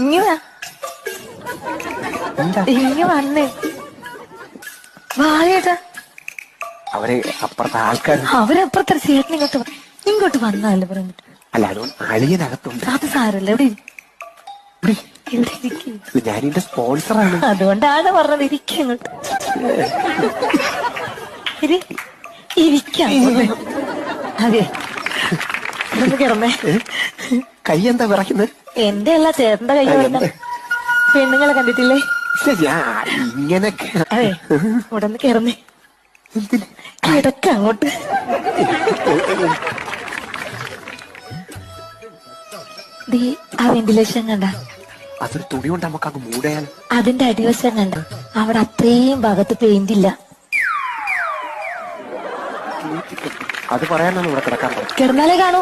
ഇങ്ങ ഇങ്ങ വന്ന്. വാഴേട്ടാ അവരെ അപ്പുറത്തെ ആൾക്കാർ അവരപ്പുറത്തെ ചേട്ടൻ ഇങ്ങോട്ട് വാ. ഇങ്ങോട്ട് വന്നാലോ പറഞ്ഞിട്ട്. അല്ല അതുകൊണ്ട് അളിയനകത്തുണ്ട്. അത് സാരല്ല എവിടെ ഇരി. ഇവിടെ. ഇവിടെ ഇരിക്കും? ഇത് ഞാനിന്റെ സ്പോൺസറാണ്. അതുകൊണ്ടാണ് പറഞ്ഞത് ഇരിക്കും ഇങ്ങോട്ട്. ഇരി. ഇരിക്കാം. അതെ. കിടന്നേ കൈ എന്താ വിറയ്ക്കുന്നത് എന്റെ അല്ല ചേട്ടന്റെ കൈ പെണ്ണുങ്ങളെ കണ്ടിട്ടില്ലേ? ഇങ്ങനെ അതെ ഇവിടെ ഒന്ന് കിടന്നേ കിടക്ക അങ്ങോട്ട്. ആ വെന്റിലേഷൻ കണ്ട. അതൊരു തുണി കൊണ്ട് നമുക്ക് അങ്ങ് മൂടയാൽ അതിന്റെ അടിവശം കണ്ട. അവിടെ അത്രയും ഭാഗത്ത് പെയിന്റ് ഇല്ല. അത് പറയാനാണ് ഇവിടെ കിടക്കാൻ കിടന്നാലേ കാണൂ.